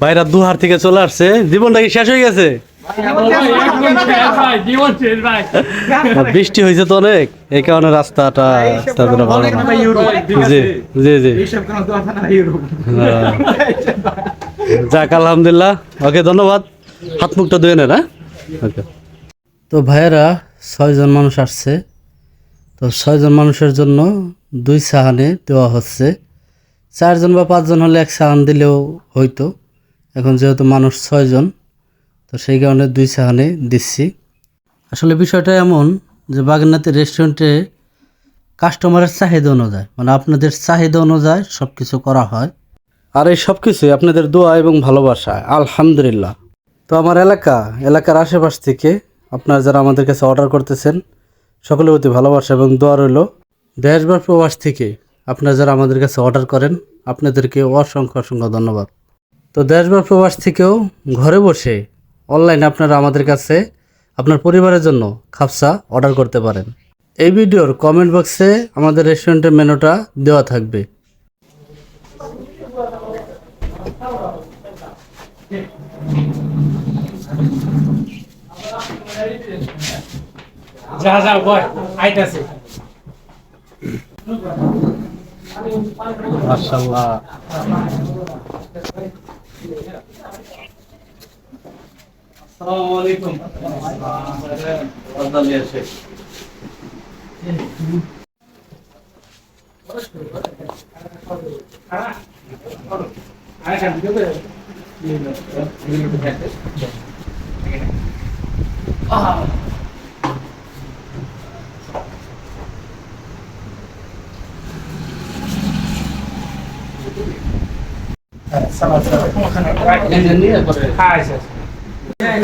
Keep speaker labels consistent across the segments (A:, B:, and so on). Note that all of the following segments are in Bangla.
A: ভাইরা দুহার থেকে চলে আসছে। জীবনটা কি শেষ হয়ে গেছে? বৃষ্টি হয়েছে তো অনেক। এই কারণে রাস্তাটা রাস্তাটা ভালো না। হ্যাঁ। যাক, আলহামদুলিল্লাহ। ওকে, ধন্যবাদ। হাত মুখটা ধুয়ে নেন হ্যাঁ? ওকে। তো ভাইয়েরা, ছয়জন মানুষ আসছে। তো ছয়জন মানুষের জন্য দুই সাহানে দেওয়া হচ্ছে। চারজন বা পাঁচজন হলে এক সাহান দিলেও হইতো। এখন যেহেতু মানুষ ছয়জন, তো সেই কারণে দুই সাহানে দিচ্ছি। আসলে বিষয়টা এমন যে বাগনাতে রেস্টুরেন্টে কাস্টমারের চাহিদা অনুযায়ী মানে আপনাদের চাহিদা অনুযায়ী সব কিছু করা হয়। আর এই সব কিছুই আপনাদের দোয়া এবং ভালোবাসা, আলহামদুলিল্লাহ। তো আমার এলাকা, এলাকার আশেপাশ থেকে আপনারা যারা আমাদের কাছে অর্ডার করতেছেন, সকলের প্রতি ভালোবাসা এবং দোয়া রইল। দেশ বা প্রবাস থেকে আপনারা যারা আমাদের কাছে অর্ডার করেন, আপনাদেরকে অসংখ্য অসংখ্য ধন্যবাদ। তো দেশ বা প্রবাস থেকেও ঘরে বসে অনলাইনে আপনারা আমাদের কাছে আপনার পরিবারের জন্য খাপসা অর্ডার করতে পারেন। এই ভিডিওর কমেন্ট বক্সে আমাদের রেস্টুরেন্টের মেনুটা দেওয়া থাকবে।
B: যা যা বয় আইতাছে।
A: মাশাআল্লাহ। আসসালামু আলাইকুম
B: আরেকটা ভিডিও করে আচ্ছা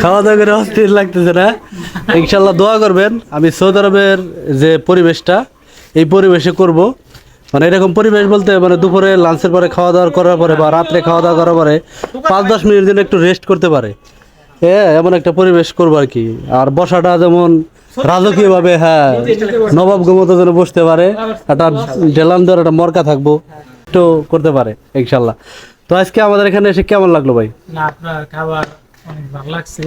A: খাওয়া দাওয়া করে অস্থির লাগতেছে না? ইনশাল্লাহ দোয়া করবেন। আমি সৌদি আরবের যে পরিবেশটা, এই পরিবেশে করব। মানে এরকম পরিবেশ বলতে মানে দুপুরে লাঞ্চের পরে খাওয়া দাওয়া করার পরে বা রাত্রে খাওয়া দাওয়া করার পরে পাঁচ দশ মিনিট দিন একটু রেস্ট করতে পারে। হ্যাঁ এমন একটা পরিবেশ করব আর কি। আর বসাটা যেমন রাজকীয় ভাবে হ্যাঁ নবাব গোমতো যেন বসতে পারে, একটা ঢেলান দেওয়ার একটা মরকা থাকব, একটু করতে পারে, ইনশাল্লাহ। তো আজকে আমাদের এখানে এসে কেমন লাগল ভাই?
B: না আপনার খাবার অনেক ভালো লাগছে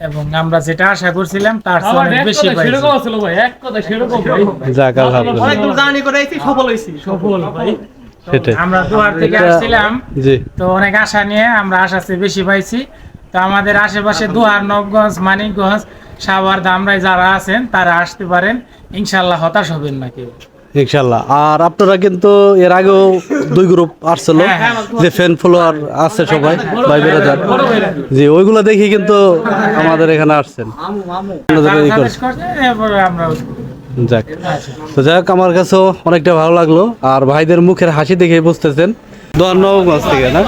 B: এবং আমরা যেটা আশা করছিলাম তার চেয়ে অনেক বেশি পাইছি।
A: যাক আলহামদুলিল্লাহ।
C: অনেক দূর জার্নি করে আইছি সফল হইছি।
B: সফল ভাই।
A: সেটাই।
B: আমরা দুয়ার থেকে আসছিলাম
A: জি।
B: তো অনেক আশা নিয়ে আমরা আশা চেয়ে বেশি পাইছি। তো আমাদের আশেপাশে দুহার নবগঞ্জ মানিকগঞ্জ সাভার দামরাই যারা আছেন তারা আসতে পারেন। ইনশাল্লাহ হতাশ হবেন না কেউ।
A: ইনশাল্লাহ আর আপনারা কিন্তু এর আগেও দুই গ্রুপ আসছিল
B: হ্যাঁ, হ্যাঁ।
A: যে ফ্যান ফলোয়ার আছে সবাই ভাই বেরাদার জি ওইগুলো দেখি কিন্তু আমাদের এখানে আসছেন। যাক। তো যাই হোক আমার কাছেও অনেকটা ভালো লাগল। আর ভাইদের মুখের হাসি দেখে বুঝতেছেন। ধন্যবাদ থেকে না?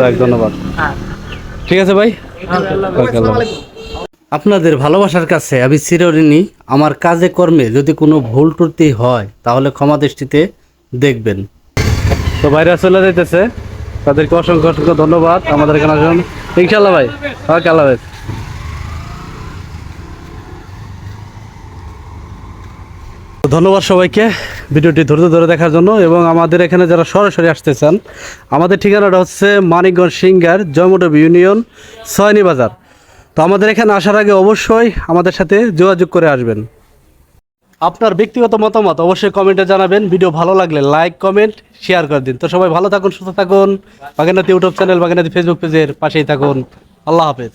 A: যাক ধন্যবাদ।
B: হ্যাঁ।
A: ঠিক আছে ভাই? আল্লাহ। আপনাদের ভালোবাসার কাছে আমি চিরঋণী। আমার কাজে কর্মে যদি কোনো ভুল ত্রুটি হয়, তাহলে ক্ষমা দৃষ্টিতে দেখবেন। তো বাইরে চলে যাইতেছে। তাদেরকে অসংখ্য অসংখ্য ধন্যবাদ। আমাদের এখানে আসুন। ইনশাল্লাহ ভাই। ওকে, আল্লাহ। তো ধন্যবাদ সবাইকে ভিডিওটি ধৈর্য ধরে দেখার জন্য। এবং আমাদের এখানে যারা সরাসরি আসতে চান, আমাদের ঠিকানাটা হচ্ছে মানিকগঞ্জ সিঙ্গার জয়মডব ইউনিয়ন, সয়নি বাজার। তো আমাদের এখানে আসার আগে অবশ্যই আমাদের সাথে যোগাযোগ করে আসবেন। আপনার ব্যক্তিগত মতামত অবশ্যই কমেন্টে জানাবেন। ভিডিও ভালো লাগলে লাইক, কমেন্ট, শেয়ার করে দিন। তো সবাই ভালো থাকুন, সুস্থ থাকুন। Baganati YouTube channel Baganati Facebook পেজের পাশেই থাকুন। আল্লাহ হাফেজ।